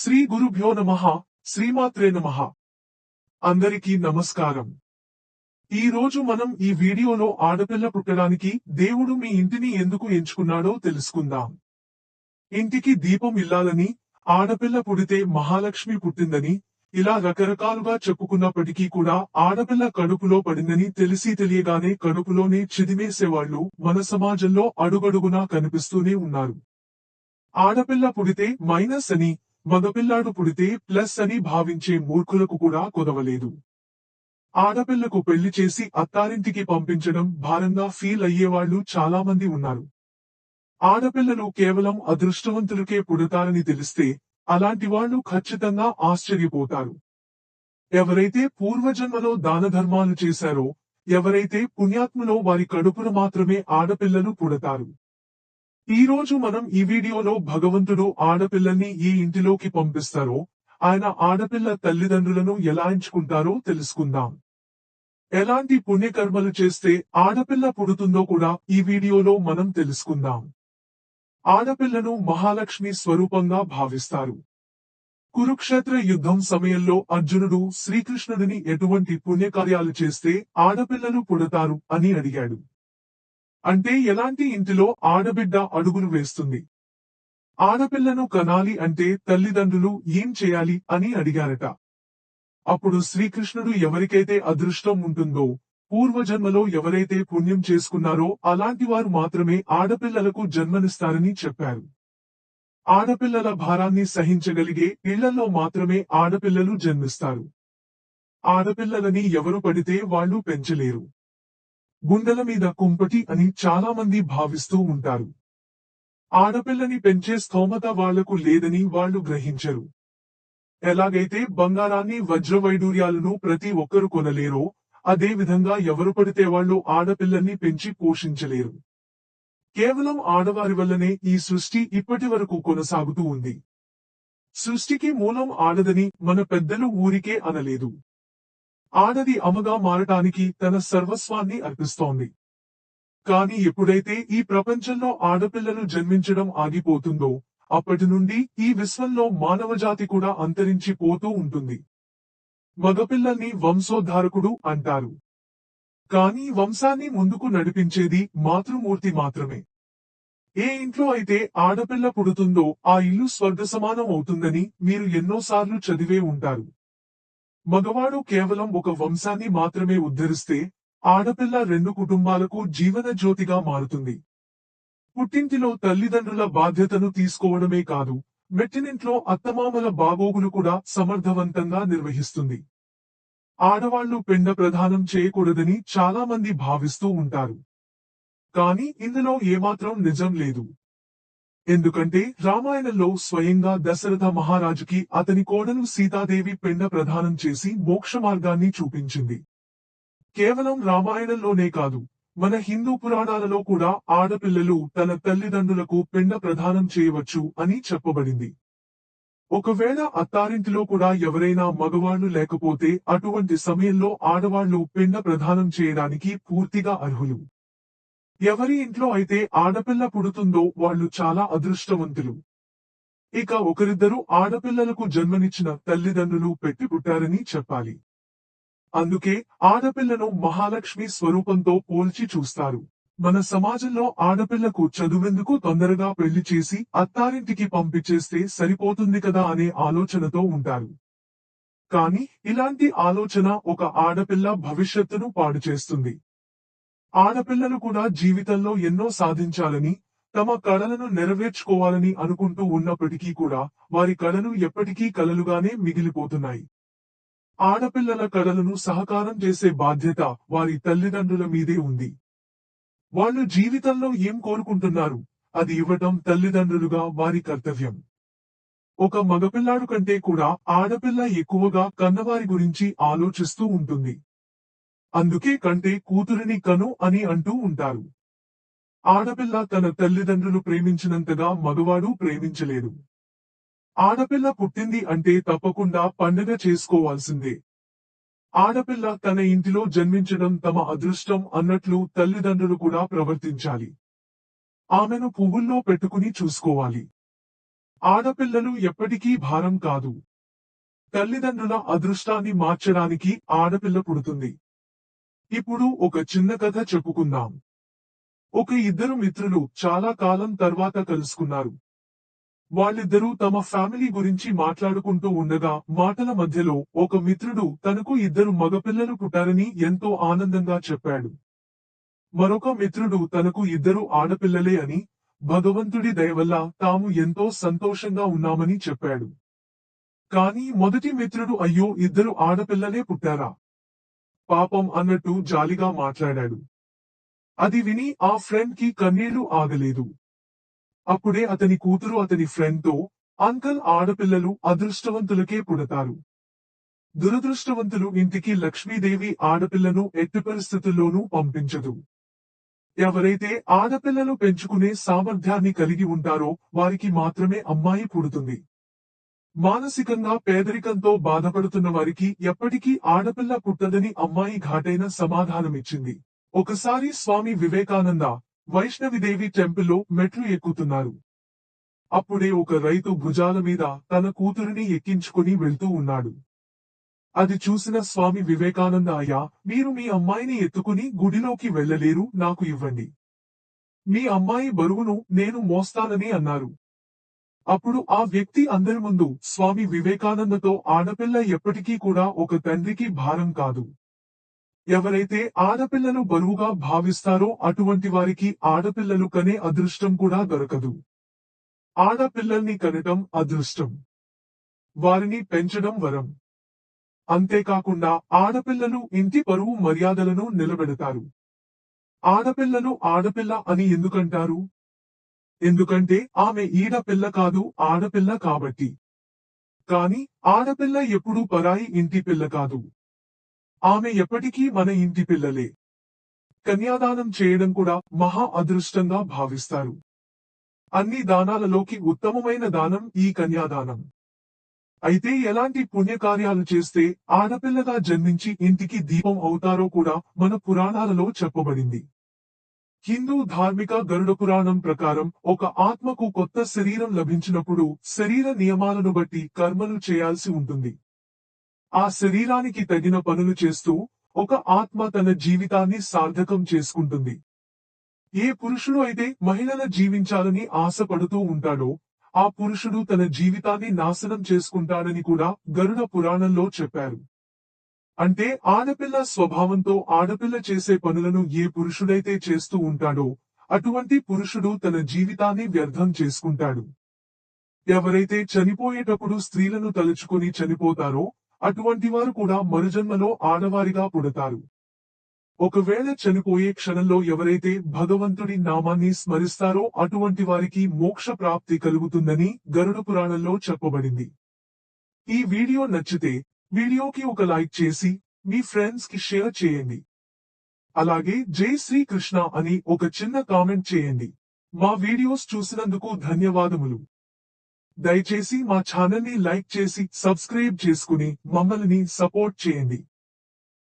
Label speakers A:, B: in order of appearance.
A: శ్రీ గురుభ్యో నమ శ్రీమాత్రే నమ. అందరికీ నమస్కారం. ఈ రోజు మనం ఈ వీడియోలో ఆడపిల్ల పుట్టడానికి దేవుడు మీ ఇంటిని ఎందుకు ఎంచుకున్నాడో తెలుసుకుందాం. ఇంటికి దీపం ఇల్లాలని ఆడపిల్ల పుడితే మహాలక్ష్మి పుట్టిందని ఇలా రకరకాలుగా చెప్పుకున్నప్పటికీ కూడా ఆడపిల్ల కడుపులో పడిందని తెలిసి తెలియగానే కడుపులోనే చిదిమేసేవాళ్ళు మన సమాజంలో అడుగడుగునా కనిపిస్తూనే ఉన్నారు. ఆడపిల్ల పుడితే మైనస్ అని మగపిల్లాడు పుడితే ప్లస్ అని భావించే మూర్ఖులకు కూడా కొదవలేదు. ఆడపిల్లకు పెళ్ళి చేసి అత్తారింటికి పంపించడం భారంగా ఫీల్ అయ్యేవాళ్ళు చాలా మంది ఉన్నారు. ఆడపిల్లలు కేవలం అదృష్టవంతులకే పుడతారని తెలిస్తే అలాంటి వాళ్ళు ఖచ్చితంగా ఆశ్చర్యపోతారు. ఎవరైతే పూర్వజన్మలో దానధర్మాలు చేశారో ఎవరైతే పుణ్యాత్ములో వారి కడుపున మాత్రమే ఆడపిల్లలు పుడతారు. ఈ రోజు మనం ఈ వీడియోలో భగవంతుడు ఆడపిల్లల్ని ఏ ఇంటిలోకి పంపిస్తారో ఆయన ఆడపిల్ల తల్లిదండ్రులను ఎలా ఎంచుకుంటారో తెలుసుకుందాం. ఎలాంటి పుణ్యకర్మలు చేస్తే ఆడపిల్ల పుడుతుందో కూడా ఈ వీడియోలో మనం తెలుసుకుందాం. ఆడపిల్లను మహాలక్ష్మి స్వరూపంగా భావిస్తారు. కురుక్షేత్ర యుద్ధం సమయంలో అర్జునుడు శ్రీకృష్ణుడిని ఎటువంటి పుణ్యకార్యాలు చేస్తే ఆడపిల్లలు పుడతారు అని అడిగాడు. అంటే ఎలాంటి ఇంటిలో ఆడబిడ్డ అడుగులు వేస్తుంది? ఆడపిల్లను కనాలి అంటే తల్లిదండ్రులు ఏం చేయాలి అని అడిగారట. అప్పుడు శ్రీకృష్ణుడు ఎవరికైతే అదృష్టం ఉంటుందో పూర్వజన్మలో ఎవరైతే పుణ్యం చేసుకున్నారో అలాంటి వారు మాత్రమే ఆడపిల్లలకు జన్మనిస్తారని చెప్పారు. ఆడపిల్లల భారాన్ని సహించగలిగే ఇళ్ళలో మాత్రమే ఆడపిల్లలు జన్మిస్తారు. ఆడపిల్లలని ఎవరు పడితే వాళ్ళు పెంచలేరు. గుండెల మీద కుంపటి అని చాలా మంది భావిస్తూ ఉంటారు. ఆడపిల్లని పెంచే స్థోమత వాళ్ళకు లేదని వాళ్ళు గ్రహించరు. ఎలాగైతే బంగారాన్ని వజ్రవైడూర్యాలను ప్రతి ఒక్కరు కొనలేరో అదే విధంగా ఎవరు పడితే వాళ్ళు ఆడపిల్లల్ని పెంచి పోషించలేరు. కేవలం ఆడవారి వల్లనే ఈ సృష్టి ఇప్పటి వరకు కొనసాగుతూ ఉంది. సృష్టికి మూలం ఆడదని మన పెద్దలు ఊరికే అనలేదు. ఆడది అమగా మారటానికి తన సర్వస్వాన్ని అర్పిస్తోంది. కాని ఎప్పుడైతే ఈ ప్రపంచంలో ఆడపిల్లలు జన్మించడం ఆగిపోతుందో అప్పటి నుండి ఈ విశ్వంలో మానవజాతి కూడా అంతరించి పోతూ ఉంటుంది. మగపిల్లల్ని వంశోద్ధారకుడు అంటారు. కానీ వంశాన్ని ముందుకు నడిపించేది మాతృమూర్తి మాత్రమే. ఏ ఇంట్లో అయితే ఆడపిల్ల పుడుతుందో ఆ ఇల్లు స్వర్గ సమానం అవుతుందని మీరు ఎన్నోసార్లు చదివే ఉంటారు. మగవాడు కేవలం ఒక వంశాన్ని మాత్రమే ఉద్ధరిస్తే ఆడపిల్ల రెండు కుటుంబాలకు జీవన జ్యోతిగా మారుతుంది. పుట్టింటిలో తల్లిదండ్రుల బాధ్యతను తీసుకోవడమే కాదు మెట్టినింట్లో అత్తమామల బాగోగులు కూడా సమర్థవంతంగా నిర్వహిస్తుంది. ఆడవాళ్ళు పిండ ప్రదానం చేయకూడదని చాలా మంది భావిస్తూ ఉంటారు. కానీ ఇందులో ఏమాత్రం నిజం లేదు. ఎందుకంటే రామాయణంలో స్వయంగా దశరథ మహారాజుకి అతని కోడలు సీతాదేవి పిండ ప్రదానం చేసి మోక్ష మార్గాన్ని చూపించింది. కేవలం రామాయణంలోనే కాదు మన హిందూ పురాణాలలో కూడా ఆడపిల్లలు తన తల్లిదండ్రులకు పిండ ప్రదానం చేయవచ్చు అని చెప్పబడింది. ఒకవేళ అత్తారింటిలో కూడా ఎవరైనా మగవాళ్ళు లేకపోతే అటువంటి సమయంలో ఆడవాళ్ళు పిండ ప్రదానం చేయడానికి పూర్తిగా అర్హులు. ఎవరి ఇంట్లో అయితే ఆడపిల్ల పుడుతుందో వాళ్ళు చాలా అదృష్టవంతులు. ఇక ఒకరిద్దరు ఆడపిల్లలకు జన్మనిచ్చిన తల్లిదండ్రులు పెట్టి పుట్టారని చెప్పాలి. అందుకే ఆడపిల్లను మహాలక్ష్మి స్వరూపంతో పోల్చి చూస్తారు. మన సమాజంలో ఆడపిల్లకు చదువెందుకు తొందరగా పెళ్ళి చేసి అత్తారింటికి పంపించేస్తే సరిపోతుంది కదా అనే ఆలోచనతో ఉంటారు. కానీ ఇలాంటి ఆలోచన ఒక ఆడపిల్ల భవిష్యత్తును పాడు చేస్తుంది ఆడపిల్లలు కూడా జీవితంలో ఎన్నో సాధించాలని తమ కళలను నెరవేర్చుకోవాలని అనుకుంటూ ఉన్నప్పటికీ కూడా వారి కళలు ఎప్పటికీ కలలుగానే మిగిలిపోతున్నాయి. ఆడపిల్లల కళలను సహకారం చేసే బాధ్యత వారి తల్లిదండ్రుల మీదే ఉంది. వాళ్ళు జీవితంలో ఏం కోరుకుంటున్నారు? అది ఇవ్వటం తల్లిదండ్రులుగా వారి కర్తవ్యం. ఒక మగపిల్లాడు కంటే కూడా ఆడపిల్ల ఎక్కువగా కన్నవారి గురించి ఆలోచిస్తూ ఉంటుంది. అందుకే కంటే కూతురిని కను అని అంటూ ఉంటారు. ఆడపిల్ల తన తల్లిదండ్రులు ప్రేమించినంతగా మగవాడు ప్రేమించలేడు ఆడపిల్ల పుట్టింది అంటే తప్పకుండా పండగ చేసుకోవాల్సిందే. ఆడపిల్ల తన ఇంటిలో జన్మించడం తమ అదృష్టం అన్నట్లు తల్లిదండ్రులు కూడా ప్రవర్తించాలి. ఆమెను పువ్వుల్లో పెట్టుకుని చూసుకోవాలి. ఆడపిల్లలు ఎప్పటికీ భారం కాదు. తల్లిదండ్రుల అదృష్టాన్ని మార్చడానికి ఆడపిల్ల పుడుతుంది. ఇప్పుడు ఒక చిన్న కథ చెప్పుకుందాం. ఒక ఇద్దరు మిత్రులు చాలా కాలం తర్వాత కలుసుకున్నారు. వాళ్ళిద్దరూ తమ ఫ్యామిలీ గురించి మాట్లాడుకుంటూ ఉండగా మాటల మధ్యలో ఒక మిత్రుడు తనకు ఇద్దరు మగపిల్లలు పుట్టారని ఎంతో ఆనందంగా చెప్పాడు. మరొక మిత్రుడు తనకు ఇద్దరు ఆడపిల్లలే అని భగవంతుడి దయవల్ల తాము ఎంతో సంతోషంగా ఉన్నామని చెప్పాడు. కాని మొదటి మిత్రుడు అయ్యో ఇద్దరు ఆడపిల్లలే పుట్టారా? పాపం అన్నట్టు జాలిగా మాట్లాడాడు. అది విని ఆ ఫ్రెండ్కి కన్నీళ్ళు ఆగలేదు. అప్పుడే అతని కూతురు అతని ఫ్రెండ్తో అంకల్ ఆడపిల్లలు అదృష్టవంతులకే పుడతారు. దురదృష్టవంతులు ఇంటికి లక్ష్మీదేవి ఆడపిల్లను ఎట్టి పరిస్థితుల్లోనూ పంపించదు. ఎవరైతే ఆడపిల్లలు పెంచుకునే సామర్థ్యాన్ని కలిగి ఉంటారో వారికి మాత్రమే అమ్మాయి పుడుతుంది. మానసికంగా పేదరికంతో బాధపడుతున్న వారికి ఎప్పటికీ ఆడపిల్ల పుట్టదని అమ్మాయి ఘాటైన సమాధానమిచ్చింది. ఒకసారి స్వామి వివేకానంద వైష్ణవిదేవి టెంపుల్లో మెట్లు ఎక్కుతున్నారు. అప్పుడే ఒక రైతు భుజాల మీద తన కూతురిని ఎక్కించుకుని వెళ్తూ ఉన్నాడు. అది చూసిన స్వామి వివేకానంద అయ్యా మీరు మీ అమ్మాయిని ఎత్తుకుని గుడిలోకి వెళ్ళలేరు నాకు ఇవ్వండి. మీ అమ్మాయి బరువును నేను మోస్తానని అన్నారు. అప్పుడు ఆ వ్యక్తి అందరి ముందు స్వామి వివేకానందతో ఆడపిల్ల ఎప్పటికీ కూడా ఒక తండ్రికి భారం కాదు. ఎవరైతే ఆడపిల్లలు బరువుగా భావిస్తారో అటువంటి వారికి ఆడపిల్లలు కనే అదృష్టం కూడా దొరకదు. ఆడపిల్లల్ని కనటం అదృష్టం. వారిని పెంచడం వరం. అంతేకాకుండా ఆడపిల్లలు ఇంటి పరువు మర్యాదలను నిలబెడతారు. ఆడపిల్లను ఆడపిల్ల అని ఎందుకంటారు? ఎందుకంటే ఆమె ఈడపిల్ల కాదు ఆడపిల్ల కాబట్టి. కాని ఆడపిల్ల ఎప్పుడూ పరాయి ఇంటి పిల్ల కాదు. ఆమె ఎప్పటికీ మన ఇంటి పిల్లలే. కన్యాదానం చేయడం కూడా మహా అదృష్టంగా భావిస్తారు. అన్ని దానాలలోకి ఉత్తమమైన దానం ఈ కన్యాదానం. అయితే ఎలాంటి పుణ్యకార్యాలు చేస్తే ఆడపిల్లగా జన్మించి ఇంటికి దీపం అవుతారో కూడా మన పురాణాలలో చెప్పబడింది. హిందూ ధార్మిక గరుడ పురాణం ప్రకారం ఒక ఆత్మకు కొత్త శరీరం లభించినప్పుడు శరీర నియమాలను బట్టి కర్మలు చేయాల్సి ఉంటుంది. ఆ శరీరానికి తగిన పనులు చేస్తూ ఒక ఆత్మ తన జీవితాన్ని సార్థకం చేసుకుంటుంది. ఏ పురుషుడు అయితే మహిళల జీవించాలని ఆశపడుతూ ఉంటాడో ఆ పురుషుడు తన జీవితాన్ని నాశనం చేసుకుంటాడని కూడా గరుడ పురాణంలో చెప్పారు. అంటే ఆడపిల్ల స్వభావంతో ఆడపిల్ల చేసే పనులను ఏ పురుషుడైతే చేస్తూ ఉంటాడో అటువంటి పురుషుడు తన జీవితాన్ని వ్యర్థం చేసుకుంటాడు. ఎవరైతే చనిపోయేటప్పుడు స్త్రీలను తలుచుకుని చనిపోతారో అటువంటి వారు కూడా మరుజన్మలో ఆడవారిగా పుడతారు. ఒకవేళ చనిపోయే క్షణంలో ఎవరైతే భగవంతుడి నామాన్ని స్మరిస్తారో అటువంటి వారికి మోక్ష ప్రాప్తి కలుగుతుందని గరుడ పురాణంలో చెప్పబడింది. ఈ వీడియో నచ్చితే వీడియోకి ఒక లైక్ చేసి మీ ఫ్రెండ్స్కి షేర్ చేయండి. అలాగే జై శ్రీకృష్ణ అని ఒక చిన్న కామెంట్ చేయండి. మా వీడియోస్ చూసినందుకు ధన్యవాదములు. దయచేసి మా ఛానల్ని లైక్ చేసి సబ్స్క్రైబ్ చేసుకుని మమ్మల్ని సపోర్ట్ చేయండి.